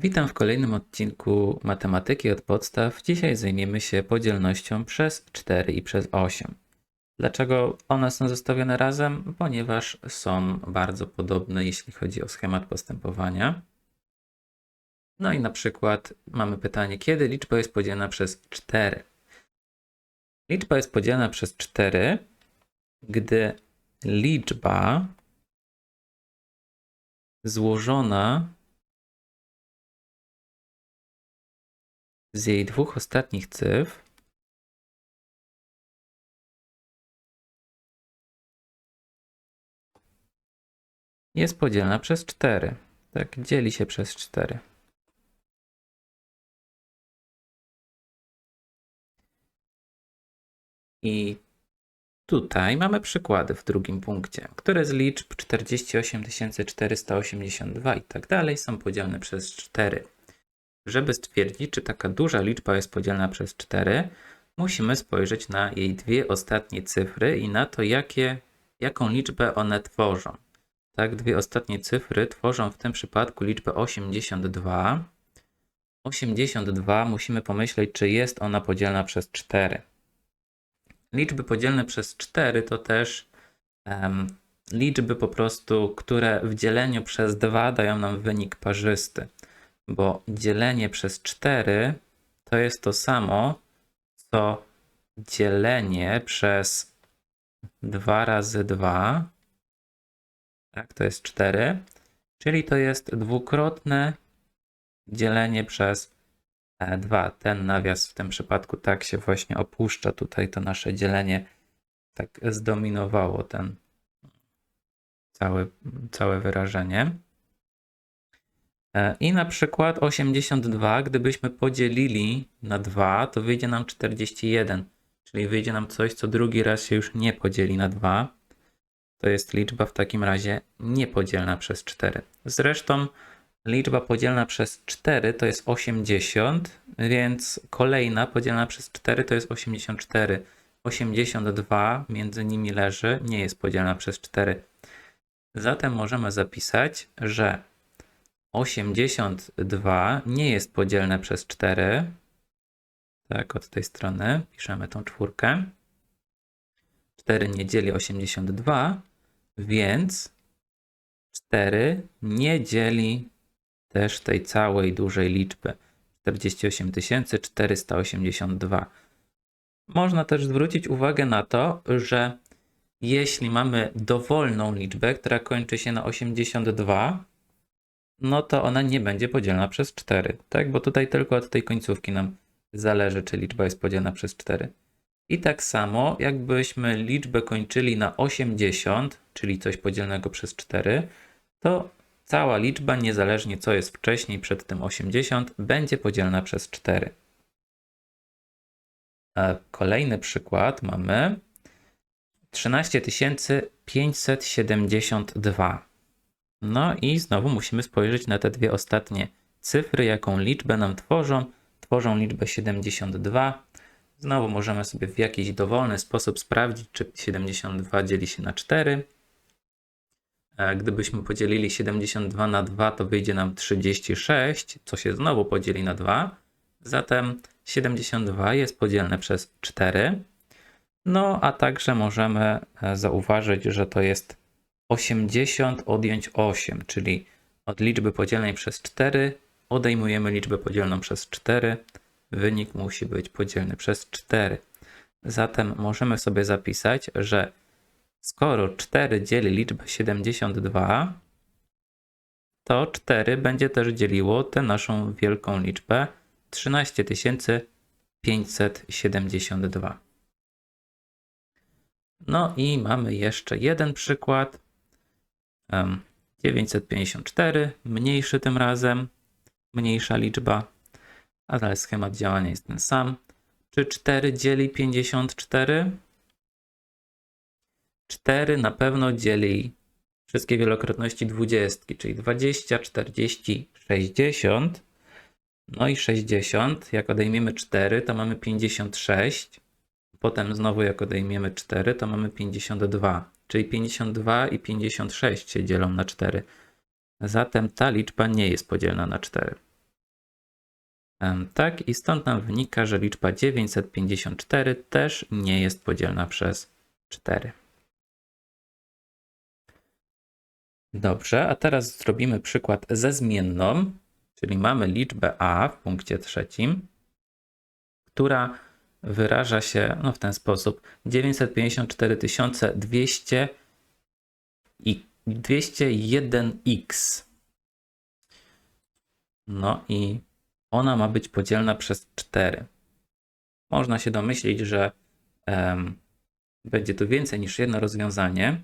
Witam w kolejnym odcinku Matematyki od podstaw. Dzisiaj zajmiemy się podzielnością przez 4 i przez 8. Dlaczego one są zestawione razem? Ponieważ są bardzo podobne, jeśli chodzi o schemat postępowania. No i na przykład mamy pytanie, kiedy liczba jest podzielona przez 4? Liczba jest podzielona przez 4, gdy liczba złożona z jej dwóch ostatnich cyfr jest podzielna przez 4. Tak, dzieli się przez 4. I tutaj mamy przykłady w drugim punkcie, które z liczb 48 482 i tak dalej są podzielne przez 4. Żeby stwierdzić, czy taka duża liczba jest podzielna przez 4, musimy spojrzeć na jej dwie ostatnie cyfry i na to, jakie, jaką liczbę one tworzą. Tak, dwie ostatnie cyfry tworzą w tym przypadku liczbę 82. 82 musimy pomyśleć, czy jest ona podzielna przez 4. Liczby podzielne przez 4 to też um, liczby po prostu, które w dzieleniu przez 2 dają nam wynik parzysty bo dzielenie przez 4 to jest to samo, co dzielenie przez 2 razy 2. Tak, to jest 4. Czyli to jest dwukrotne dzielenie przez 2. Ten nawias w tym przypadku tak się właśnie opuszcza. Tutaj to nasze dzielenie tak zdominowało ten cały, całe wyrażenie. E, I na przykład 82, gdybyśmy podzielili na 2, to wyjdzie nam 41, czyli wyjdzie nam coś, co drugi raz się już nie podzieli na 2. To jest liczba w takim razie niepodzielna przez 4. Zresztą liczba podzielna przez 4 to jest 80, więc kolejna podzielna przez 4 to jest 84. 82 między nimi leży, nie jest podzielna przez 4. Zatem możemy zapisać, że 82 nie jest podzielne przez 4. Tak, od tej strony piszemy tą czwórkę. 4 nie dzieli 82, więc 4 nie dzieli też tej całej dużej liczby 48 482. Można też zwrócić uwagę na to, że jeśli mamy dowolną liczbę, która kończy się na 82, no to ona nie będzie podzielna przez 4, tak? Bo tutaj tylko od tej końcówki nam zależy, czy liczba jest podzielna przez 4. I tak samo, jakbyśmy liczbę kończyli na 80, czyli coś podzielnego przez 4, to cała liczba, niezależnie co jest wcześniej przed tym 80, będzie podzielna przez 4. A kolejny przykład mamy 13 572. No i znowu musimy spojrzeć na te dwie ostatnie cyfry, jaką liczbę nam tworzą. Tworzą liczbę 72. Znowu możemy sobie w jakiś dowolny sposób sprawdzić, czy 72 dzieli się na 4. Gdybyśmy podzielili 72 na 2, to wyjdzie nam 36, co się znowu podzieli na 2. Zatem 72 jest podzielne przez 4. No a także możemy e, zauważyć, że to jest 80 odjąć 8, czyli od liczby podzielnej przez 4 odejmujemy liczbę podzielną przez 4. Wynik musi być podzielny przez 4. Zatem możemy sobie zapisać, że skoro 4 dzieli liczbę 72, to 4 będzie też dzieliło tę naszą wielką liczbę 13 572. No i mamy jeszcze jeden przykład. 954, mniejszy tym razem, mniejsza liczba, ale schemat działania jest ten sam. Czy 4 dzieli 54? 4 na pewno dzieli wszystkie wielokrotności 20, czyli 20, 40, 60. No i 60, jak odejmiemy 4, to mamy 56. Potem znowu jak odejmiemy 4, to mamy 52 czyli 52 i 56 się dzielą na 4. Zatem ta liczba nie jest podzielna na 4. Em, Tak, i stąd nam wynika, że liczba 954 też nie jest podzielna przez 4. Dobrze, a teraz zrobimy przykład ze zmienną, czyli mamy liczbę a w punkcie trzecim, która wyraża się no, w ten sposób 954 200 i 201x. No i ona ma być podzielna przez 4. Można się domyślić, że em, będzie tu więcej niż jedno rozwiązanie,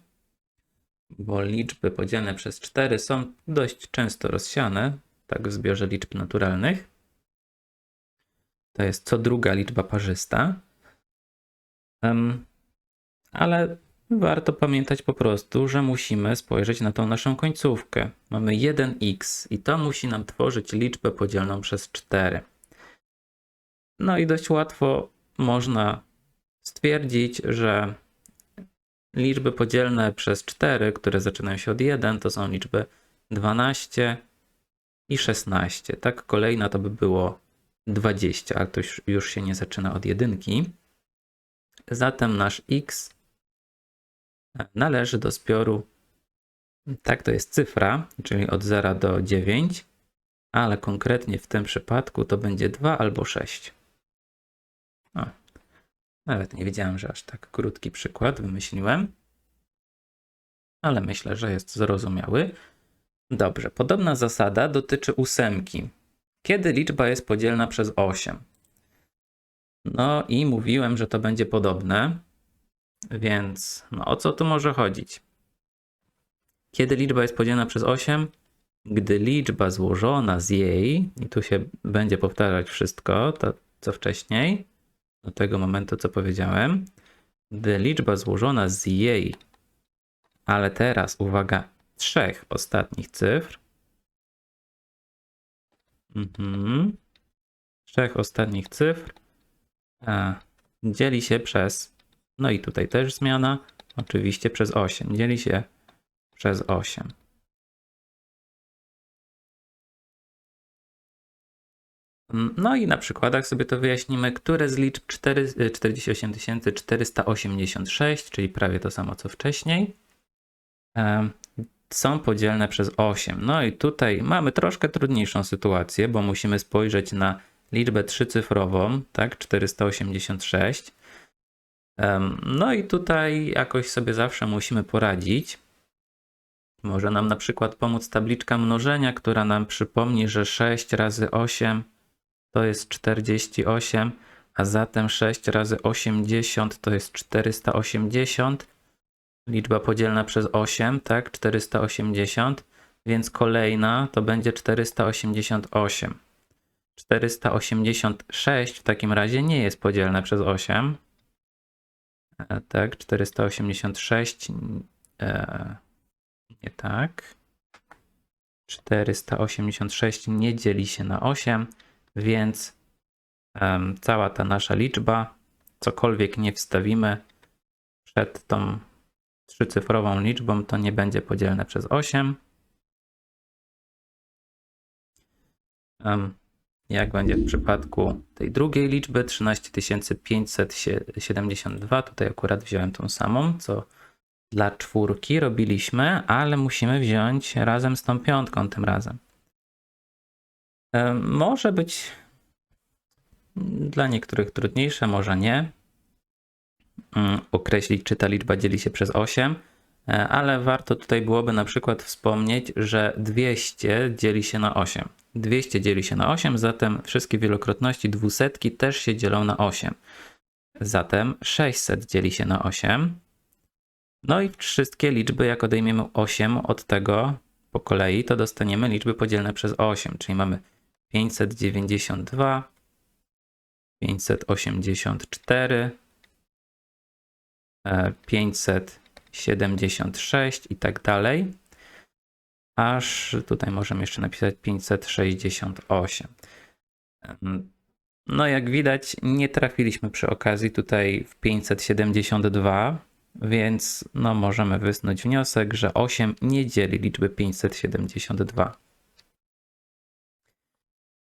bo liczby podzielne przez 4 są dość często rozsiane, tak w zbiorze liczb naturalnych. To jest co druga liczba parzysta. Ale warto pamiętać po prostu, że musimy spojrzeć na tą naszą końcówkę. Mamy 1x i to musi nam tworzyć liczbę podzielną przez 4. No i dość łatwo można stwierdzić, że liczby podzielne przez 4, które zaczynają się od 1, to są liczby 12 i 16. Tak, kolejna to by było 20, ale to już, już się nie zaczyna od jedynki. Zatem nasz x należy do zbioru, tak to jest cyfra, czyli od 0 do 9, ale konkretnie w tym przypadku to będzie 2 albo 6. O, nawet nie wiedziałem, że aż tak krótki przykład wymyśliłem, ale myślę, że jest zrozumiały. Dobrze, podobna zasada dotyczy ósemki. Kiedy liczba jest podzielna przez 8? No i mówiłem, że to będzie podobne, więc no o co tu może chodzić? Kiedy liczba jest podzielona przez 8? Gdy liczba złożona z jej, i tu się będzie powtarzać wszystko, to co wcześniej, do tego momentu, co powiedziałem, gdy liczba złożona z jej, ale teraz uwaga, trzech ostatnich cyfr, mhm, trzech ostatnich cyfr, a, dzieli się przez, no i tutaj też zmiana, oczywiście przez 8, dzieli się przez 8. No i na przykładach sobie to wyjaśnimy, które z liczb 4, 48 486, czyli prawie to samo co wcześniej, em, są podzielne przez 8. No i tutaj mamy troszkę trudniejszą sytuację, bo musimy spojrzeć na liczbę trzycyfrową, tak, 486. Em, No i tutaj jakoś sobie zawsze musimy poradzić. Może nam na przykład pomóc tabliczka mnożenia, która nam przypomni, że 6 razy 8 to jest 48, a zatem 6 razy 80 to jest 480. Liczba podzielna przez 8, tak? 480, więc kolejna to będzie 488. 486 w takim razie nie jest podzielne przez 8. E, Tak, 486 e, nie tak. 486 nie dzieli się na 8, więc em, cała ta nasza liczba, cokolwiek nie wstawimy przed tą trzycyfrową liczbą, to nie będzie podzielne przez 8. Em, Jak będzie w przypadku tej drugiej liczby 13572, tutaj akurat wziąłem tą samą, co dla czwórki robiliśmy, ale musimy wziąć razem z tą piątką tym razem. Może być dla niektórych trudniejsze, może nie. Mm, Określić, czy ta liczba dzieli się przez 8, e, ale warto tutaj byłoby na przykład wspomnieć, że 200 dzieli się na 8. 200 dzieli się na 8, zatem wszystkie wielokrotności dwusetki też się dzielą na 8. Zatem 600 dzieli się na 8. No i wszystkie liczby, jak odejmiemy 8 od tego po kolei, to dostaniemy liczby podzielne przez 8, czyli mamy 592, 584, e, 576 i tak dalej. Aż tutaj możemy jeszcze napisać 568. Em, No, jak widać, nie trafiliśmy przy okazji tutaj w 572, więc no, możemy wysnuć wniosek, że 8 nie dzieli liczby 572.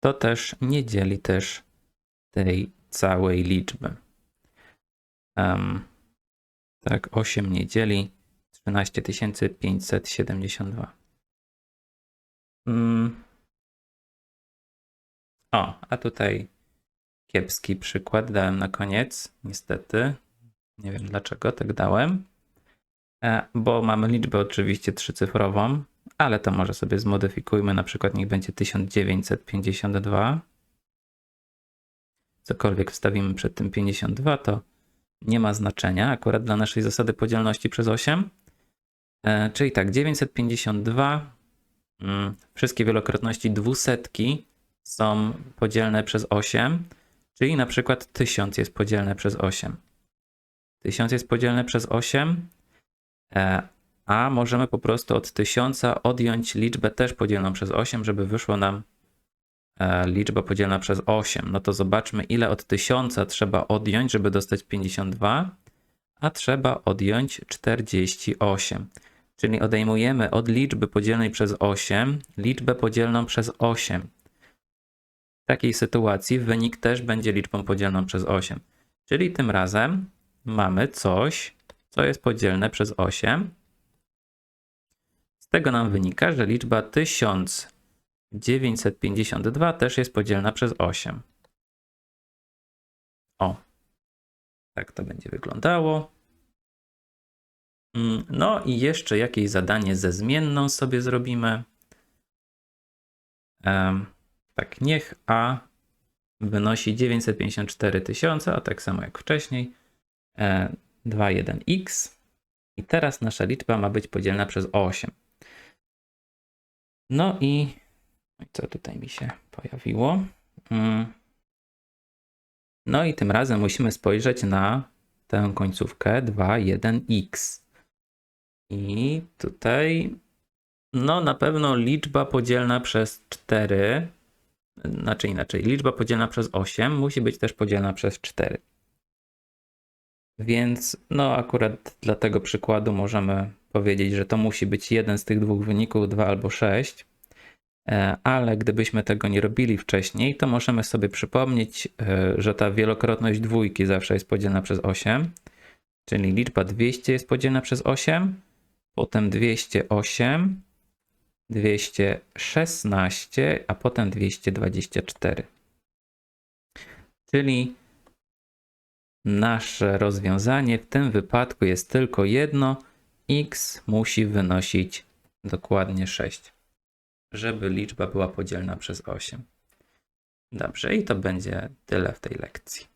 to też nie dzieli też tej całej liczby. Em, tak, 8 nie dzieli 13 572. Mm. O, a tutaj kiepski przykład dałem na koniec, niestety. Nie wiem dlaczego tak dałem. E, Bo mamy liczbę oczywiście trzycyfrową, ale to może sobie zmodyfikujmy, na przykład niech będzie 1952. Cokolwiek wstawimy przed tym 52, to nie ma znaczenia akurat dla naszej zasady podzielności przez 8. E, Czyli tak, 952, mm, wszystkie wielokrotności dwusetki są podzielne przez 8, czyli na przykład 1000 jest podzielne przez 8. 1000 jest podzielne przez 8, e, a możemy po prostu od 1000 odjąć liczbę też podzielną przez 8, żeby wyszło nam liczba podzielna przez 8. No to zobaczmy, ile od 1000 trzeba odjąć, żeby dostać 52, a trzeba odjąć 48. Czyli odejmujemy od liczby podzielnej przez 8 liczbę podzielną przez 8. W takiej sytuacji wynik też będzie liczbą podzielną przez 8. Czyli tym razem mamy coś, co jest podzielne przez 8. Z tego nam wynika, że liczba 1952 też jest podzielna przez 8. O, tak to będzie wyglądało. Mm, No i jeszcze jakieś zadanie ze zmienną sobie zrobimy. Tak, niech A wynosi 954 tysiące, a tak samo jak wcześniej. E, 21x. I teraz nasza liczba ma być podzielna przez 8. No i co tutaj mi się pojawiło? Mm. No i tym razem musimy spojrzeć na tę końcówkę 2,1x. I tutaj, no na pewno liczba podzielna przez 4, znaczy inaczej, liczba podzielna przez 8 musi być też podzielna przez 4. Więc no akurat dla tego przykładu możemy powiedzieć, że to musi być jeden z tych dwóch wyników, 2 albo 6. E, Ale gdybyśmy tego nie robili wcześniej, to możemy sobie przypomnieć, e, że ta wielokrotność dwójki zawsze jest podzielna przez 8, czyli liczba 200 jest podzielna przez 8, potem 208, 216, a potem 224. Czyli nasze rozwiązanie w tym wypadku jest tylko jedno, x musi wynosić dokładnie 6 żeby liczba była podzielna przez 8. Dobrze, i to będzie tyle w tej lekcji.